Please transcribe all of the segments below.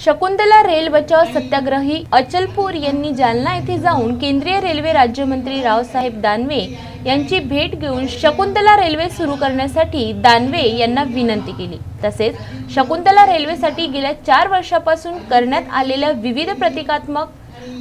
Shakuntala rail बचाव सत्याग्रही अचलपूर यांनी जालना येथे जाऊन केंद्रीय रेल्वे राज्यमंत्री रावसाहेब दानवे यांची भेट घेऊन शकुंतला रेल्वे सुरू करण्यासाठी दानवे यांना विनंती केली. तसेच शकुंतला रेल्वेसाठी गेल्या चार वर्षापासून करण्यात आलेल्या विविध प्रतिकात्मक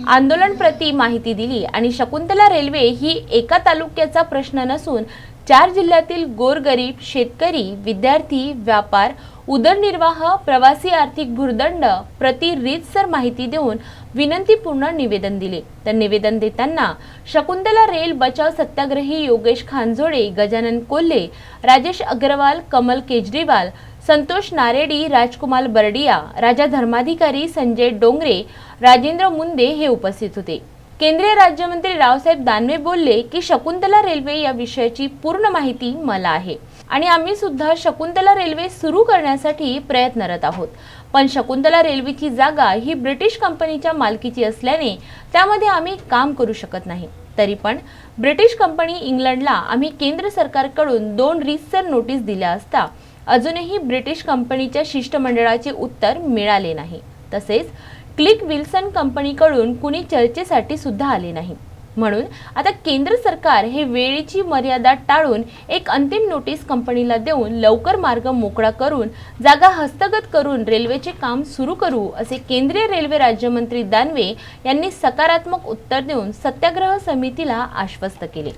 आंदोलन प्रती माहिती दिली आणि शकुंतला रेल्वे ही एका तालुक्याचा प्रश्न नसून चार जिल्ह्यातील गोरगरीब शेतकरी विद्यार्थी व्यापार उदरनिर्वाह प्रवासी आर्थिक भूर्दंड प्रति रीतसर माहिती देऊन विनंतीपूर्ण निवेदन दिले. तर निवेदन देताना शकुंतला रेल बचाव सत्याग्रही योगेश खानजोडे गजानन कोल्हे राजेश अग्रवाल कमल केजरीवाल संतोष नारेडी राजकुमार बर्डिया राजा धर्माधिकारी संजय डोंगरे राजेंद्र मुंदे हे उपस्थित होते. केंद्रीय राज्यमंत्री रावसाहेब दानवे बोलले की शकुंतला रेल्वे या विषयाची पूर्ण माहिती मला आहे. आणि आम्ही सुद्धा शकुंतला रेल्वे सुरू करण्यासाठी प्रयत्नरत आहोत. पण शकुंतला रेल्वेची जागा ही ब्रिटिश कंपनीच्या मालकीची असल्याने त्यामध्ये आम्ही काम करू शकत नाही. तरी पण ब्रिटिश कंपनी इंग्लंडला आम्ही केंद्र सरकारकडून दोन रीतसर नोटीस दिल्या असता अजूनही ब्रिटिश कंपनीच्या शिष्टमंडळाचे उत्तर मिळाले नाही. तसेच क्लिक विल्सन कंपनीकडून कुणी चर्चेसाठी सुद्धा आले नाही. म्हणून आता केंद्र सरकार हे वेळेची मर्यादा टाळून एक अंतिम नोटीस कंपनीला देऊन लवकर मार्ग मोकळा करून जागा हस्तगत करून रेल्वेचे काम सुरू करू असे केंद्रीय रेल्वे राज्यमंत्री दानवे यांनी सकारात्मक उत्तर देऊन सत्याग्रह समितीला आश्वस्त केले.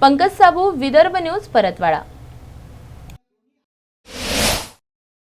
पंकज साबू विदर्भ न्यूज परतवाडा.